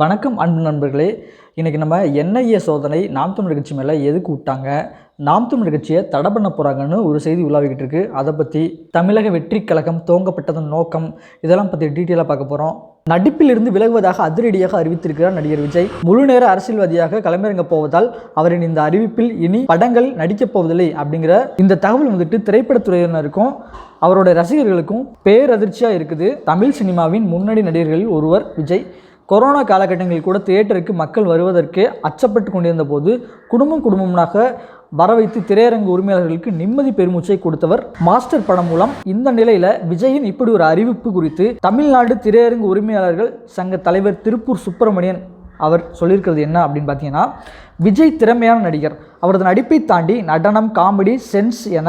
வணக்கம் அன்பு நண்பர்களே. இன்றைக்கி நம்ம என்ஐஏ சோதனை நாம் தமிழர் கட்சி மேலே எதுக்கு விட்டாங்க? நாம் தமிழர் கட்சியை தடை பண்ண போகிறாங்கன்னு ஒரு செய்தி உலாவிக்கிட்டு இருக்குது அதை பற்றி தமிழக வெற்றி கழகம் துவங்கப்பட்டதன் நோக்கம் இதெல்லாம் பற்றி டீட்டெயிலாக பார்க்க போகிறோம் நடிப்பிலிருந்து விலகுவதாக அதிரடியாக அறிவித்திருக்கிறார் நடிகர் விஜய். முழு நேர அரசியல்வாதியாக களமிறங்க போவதால் அவரின் இந்த அறிவிப்பில் இனி படங்கள் நடிக்கப் போவதில்லை அப்படிங்கிற இந்த தகவல் வந்துட்டு திரைப்படத்துறையினருக்கும் அவருடைய ரசிகர்களுக்கும் பேரதிர்ச்சியாக இருக்குது. தமிழ் சினிமாவின் முன்னணி நடிகர்களில் ஒருவர் விஜய். கொரோனா காலகட்டங்களில் கூட தியேட்டருக்கு மக்கள் வருவதற்கே அச்சப்பட்டு கொண்டிருந்த போது குடும்பம் குடும்பமாக வர வைத்து திரையரங்கு உரிமையாளர்களுக்கு நிம்மதி பெருமூச்சை கொடுத்தவர் மாஸ்டர் படம் மூலம் இந்த நிலையில விஜயின் இப்படி ஒரு அறிவிப்பு குறித்து தமிழ்நாடு திரையரங்கு உரிமையாளர்கள் சங்க தலைவர் திருப்பூர் சுப்பிரமணியன் அவர் சொல்லியிருக்கிறது என்ன அப்படின்னு பார்த்தீங்கன்னா விஜய் திறமையான நடிகர். அவரது நடிப்பை தாண்டி நடனம் காமெடி சென்ஸ் என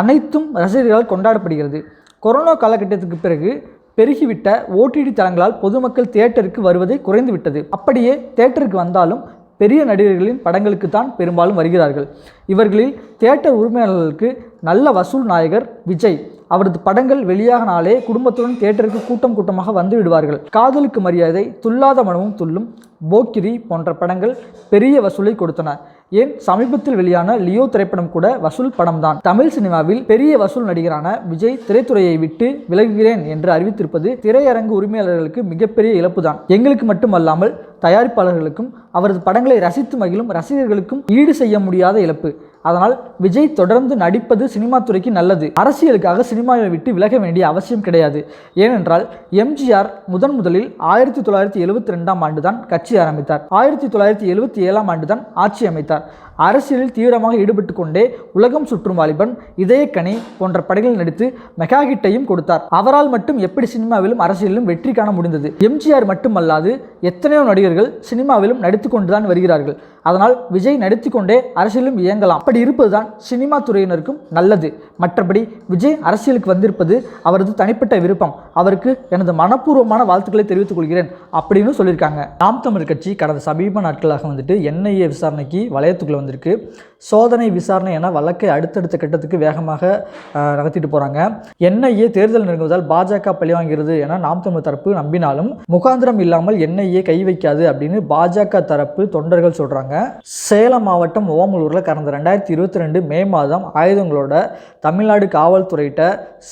அனைத்தும் ரசிகர்களால் கொண்டாடப்படுகிறது. கொரோனா காலகட்டத்துக்கு பிறகு பெருகிவிட்ட ஓடிடி தளங்களால் பொதுமக்கள் தியேட்டருக்கு வருவதை குறைந்துவிட்டது. அப்படியே தியேட்டருக்கு வந்தாலும் பெரிய நடிகர்களின் படங்களுக்கு தான் பெரும்பாலும் வருகிறார்கள். இவர்களில் தியேட்டர் உரிமையாளர்களுக்கு நல்ல வசூல் நாயகர் விஜய். அவரது படங்கள் வெளியாகினாலே குடும்பத்துடன் தியேட்டருக்கு கூட்டம் கூட்டமாக வந்து விடுவார்கள். காதலுக்கு மரியாதை துல்லாத மனமும் துள்ளும் போக்கிரி போன்ற படங்கள் பெரிய வசூலை கொடுத்தன. ஏன் சமீபத்தில் வெளியான லியோ திரைப்படம் கூட வசூல் படம்தான். தமிழ் சினிமாவில் பெரிய வசூல் நடிகரான விஜய் திரைத்துறையை விட்டு விலகுகிறேன் என்று அறிவித்திருப்பது திரையரங்கு உரிமையாளர்களுக்கு மிகப்பெரிய இழப்புதான். எங்களுக்கு மட்டுமல்லாமல் தயாரிப்பாளர்களுக்கும் அவரது படங்களை ரசித்து மகிழும் ரசிகர்களுக்கும் ஈடு செய்ய முடியாத இழப்பு. அதனால் விஜய் தொடர்ந்து நடிப்பது சினிமா துறைக்கு நல்லது. அரசியலுக்காக சினிமாவை விட்டு விலக வேண்டிய அவசியம் கிடையாது. ஏனென்றால் எம்ஜிஆர் முதன் முதலில் ஆயிரத்தி தொள்ளாயிரத்தி எழுபத்தி ரெண்டாம் ஆண்டு தான் கட்சி ஆரம்பித்தார். ஆயிரத்தி தொள்ளாயிரத்தி எழுபத்தி ஏழாம் ஆண்டு தான் ஆட்சி அமைத்தார். அரசியலில் தீவிரமாக ஈடுபட்டு கொண்டே உலகம் சுற்றும் வாலிபன் இதயக்கணி போன்ற படங்களில் நடித்து மெகா ஹிட்டையும் கொடுத்தார். அவரால் மட்டும் எப்படி சினிமாவிலும் அரசியலிலும் வெற்றி காண முடிந்தது? எம்ஜிஆர் மட்டுமல்லாது எத்தனையோ நடிகர்கள் சினிமாவிலும் நடித்து கொண்டுதான் வருகிறார்கள். அதனால் விஜய் நடித்து கொண்டே அரசியலும் இயங்கலாம். அப்படி இருப்பதுதான் சினிமா துறையினருக்கும் நல்லது. மற்றபடி விஜய் அரசியலுக்கு வந்திருப்பது அவரது தனிப்பட்ட விருப்பம். அவருக்கு எனது மனப்பூர்வமான வாழ்த்துக்களை தெரிவித்துக் கொள்கிறேன் அப்படின்னு சொல்லியிருக்காங்க. நாம் தமிழ் கட்சி கடந்த சமீப நாட்களாக வந்துட்டு என்ஐஏ விசாரணைக்கு வளையத்துக்குள்ள வந்திருக்கு. சோதனை விசாரணை என வழக்கை அடுத்தடுத்த கட்டத்துக்கு வேகமாக நடத்திட்டு நகர்த்திட்டு போகிறாங்க என்ஐஏ தேர்தல் நெருங்குவதால் பாஜக பழிவாங்கிறது என நாம் தமிழ் தரப்பு நம்பினாலும் முகாந்திரம் இல்லாமல் என்ஐஏ கை வைக்காது அப்படின்னு பாஜக தரப்பு தொண்டர்கள் சொல்கிறாங்க சேலம் மாவட்டம் ஓமலூரில் கடந்த ரெண்டாயிரத்தி இருபத்தி ரெண்டு மே மாதம் ஆயுதங்களோட தமிழ்நாடு காவல்துறையிட்ட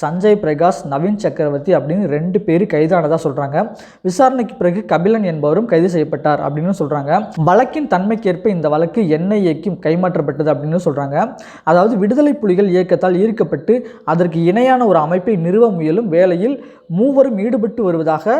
சஞ்சய் பிரகாஷ் நவீன் சக்கரவர்த்தி அப்படின்னு ரெண்டு பேர் கைதானதாக சொல்கிறாங்க விசாரணைக்கு பிறகு கபிலன் என்பவரும் கைது செய்யப்பட்டார் அப்படின்னு சொல்கிறாங்க வழக்கின் தன்மைக்கேற்ப இந்த வழக்கு என்ஐஏக்கு கைமாற்றப்பட்டது அப்படின்னு சொல்கிறாங்க அதாவது விடுதலை புலிகள் இயக்கத்தால் ஈர்க்கப்பட்டு அதற்கு இணையான ஒரு அமைப்பை நிறுவ முயலும் வேளையில் மூவரும் ஈடுபட்டு வருவதாக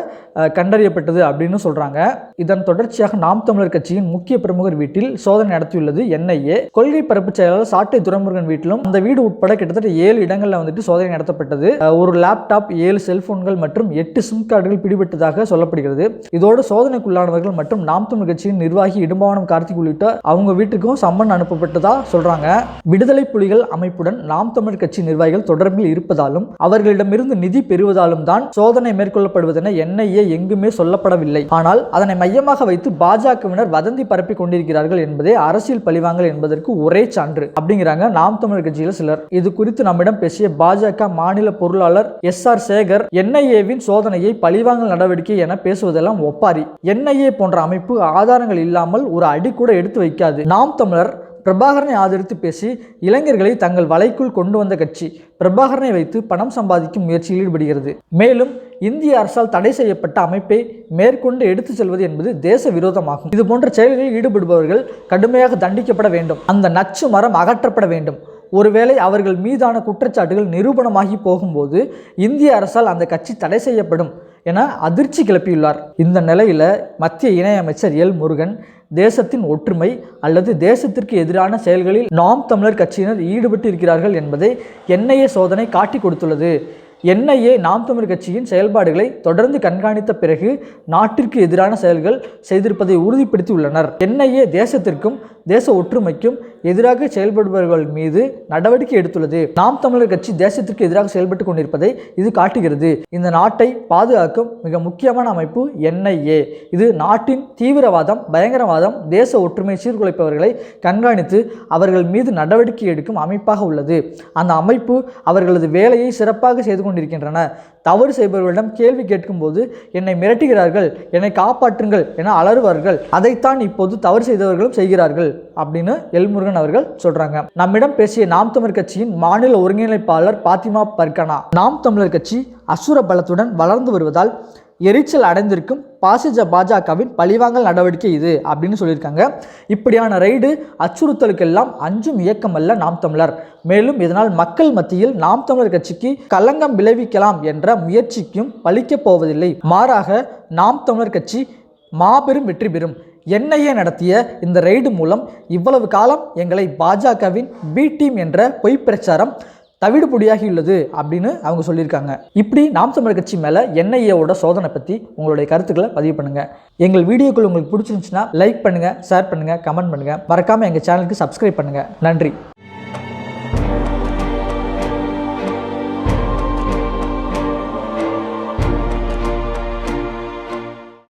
கண்டறியப்பட்டது அப்படின்னு சொல்கிறாங்க இதன் தொடர்ச்சியாக நாம் தமிழர் கட்சியின் முக்கிய பிரமுகர் வீட்டில் சோதனை நடத்தியுள்ளது என்ஐஏ. கொள்கை பரப்பு செயலாளர் சாட்டை துரைமுருகன் வீட்டிலும் அந்த வீடு உட்பட கிட்டத்தட்ட ஏழு இடங்களில் வந்துட்டு சோதனை நடத்தப்பட்டது. ஒரு லேப்டாப் ஏழு செல்போன்கள் மற்றும் எட்டு சிம் கார்டுகள் பிடிபட்டதாக சொல்லப்படுகிறது. இதோடு சோதனைக்குள்ளானவர்கள் மற்றும் நாம் தமிழ் கட்சியின் நிர்வாகி இடும்பாவனம் கார்த்திக் உள்ளிட்ட அவங்க வீட்டுக்கும் சம்மன் அனுப்பப்பட்டதா சொல்றாங்க. விடுதலை புலிகள் அமைப்புடன் நாம் தமிழர் கட்சி நிர்வாகிகள் தொடர்பில் இருப்பதாலும் அவர்களிடமிருந்து நிதி பெறுவதாலும் தான் சோதனை மேற்கொள்ளப்படுவதென என்ஐஏ எங்குமே சொல்லப்படவில்லை. ஆனால் அதனை மையமாக வைத்து பாஜகவினர் வதந்தி பரப்பி கொண்டிருக்கிறார்கள் என்பதே அரசியல் பழிவாங்கல் என்பதற்கு ஒரே சான்று. அப்படிங்கிறாங்க நாம் தமிழர் கட்சியில் சிலர். இது குறித்து நம்மிடம் பேசிய பாஜக மாநில பொருளாளர் எஸ் ஆர் சேகர் என்ஐஏவின் சோதனையை பழிவாங்கல் நடவடிக்கை என பேசுவதெல்லாம் ஒப்பாரி. என்ஐஏ போன்ற அமைப்பு ஆதாரங்கள் இல்லாமல் ஒரு அடி கூட எடுத்து வைக்காது. நாம் தமிழர் பிரபாகரனை ஆதரித்து பேசி இளைஞர்களை தங்கள் வலைக்குள் கொண்டு வந்த கட்சி பிரபாகரனை வைத்து பணம் சம்பாதிக்கும் முயற்சியில் ஈடுபடுகிறது. மேலும் இந்திய அரசால் தடை செய்யப்பட்ட அமைப்பை மேற்கொண்டு எடுத்துச் செல்வது என்பது தேச விரோதமாகும். இது போன்ற செயல்களில் ஈடுபடுபவர்கள் கடுமையாக தண்டிக்கப்பட வேண்டும். அந்த நச்சு மரம் அகற்றப்பட வேண்டும். ஒருவேளை அவர்கள் மீதான குற்றச்சாட்டுகள் நிரூபணமாகி போகும்போது இந்திய அரசால் அந்த கட்சி தடை செய்யப்படும் என அதிர்ச்சி கிளப்பியுள்ளார். இந்த நிலையில் மத்திய இணையமைச்சர் எல் முருகன் தேசத்தின் ஒற்றுமை அல்லது தேசத்திற்கு எதிரான செயல்களில் நாம் தமிழர் கட்சியினர் ஈடுபட்டு இருக்கிறார்கள் என்பதை என்ஐஏ சோதனை காட்டி கொடுத்துள்ளது. என்ஐஏ நாம் தமிழர் கட்சியின் செயல்பாடுகளை தொடர்ந்து கண்காணித்த பிறகு நாட்டிற்கு எதிரான செயல்கள் செய்திருப்பதை உறுதிப்படுத்தி உள்ளனர் என்ஐஏ தேசத்திற்கும் தேச ஒற்றுமைக்கும் எதிராக செயல்படுபவர்கள் மீது நடவடிக்கை எடுத்துள்ளது. நாம் தமிழர் கட்சி தேசத்திற்கு எதிராக செயல்பட்டு கொண்டிருப்பதை இது காட்டுகிறது. இந்த நாட்டை பாதுகாக்கும் மிக முக்கியமான அமைப்பு என்ஐஏ இது நாட்டின் தீவிரவாதம் பயங்கரவாதம் தேச ஒற்றுமை சீர்குலைப்பவர்களை கண்காணித்து அவர்கள் மீது நடவடிக்கை எடுக்கும் அமைப்பாக உள்ளது. அந்த அமைப்பு அவர்களது வேலையை சிறப்பாக செய்து கொண்டிருக்கின்றன. தவறு செய்பவர்களிடம் கேள்வி கேட்கும்போது என்னை மிரட்டுகிறார்கள் என்னை காப்பாற்றுங்கள் என அலறுவார்கள். அதைத்தான் இப்போது தவறு செய்தவர்களும் செய்கிறார்கள். அப்படின்னு எல்முருகன் அவர்கள் சொல்றாங்க. நம்மிடம் பேசிய நாம் தமிழர் கட்சியின் மாநில ஒருங்கிணைப்பாளர் பாத்திமா பர்கனா நாம் தமிழர் கட்சி அசுர பலத்துடன் வளர்ந்து வருவதால் எரிச்சல் அடைந்திருக்கும் பாசிஜ பாஜகவின் பழிவாங்கல் நடவடிக்கை இது அப்படின்னு சொல்லியிருக்காங்க. இப்படியான ரைடு அச்சுறுத்தலுக்கெல்லாம் அஞ்சும் இயக்கம் அல்ல நாம் தமிழர். மேலும் இதனால் மக்கள் மத்தியில் நாம் தமிழர் கட்சிக்கு கலங்கம் விளைவிக்கலாம் என்ற முயற்சிக்கும் பழிக்கப் போவதில்லை. மாறாக நாம் தமிழர் கட்சி மாபெரும் வெற்றி பெறும். என்ஐஏ நடத்திய இந்த ரெய்டு மூலம் இவ்வளவு காலம் எங்களை பாஜகவின் பி டீம் என்ற பொய் பிரச்சாரம் தவிடுபொடியாகியுள்ளது அப்படின்னு அவங்க சொல்லியிருக்காங்க. இப்படி நாம் தமிழர் கட்சி மேலே என்ஐஏவோட சோதனை பற்றி உங்களுடைய கருத்துக்களை பதிவு பண்ணுங்கள் எங்கள் வீடியோக்கள் உங்களுக்கு பிடிச்சிருந்துச்சுன்னா லைக் பண்ணுங்கள் ஷேர் பண்ணுங்கள் கமெண்ட் பண்ணுங்கள் மறக்காமல் எங்கள் சேனலுக்கு சப்ஸ்கிரைப் பண்ணுங்கள் நன்றி.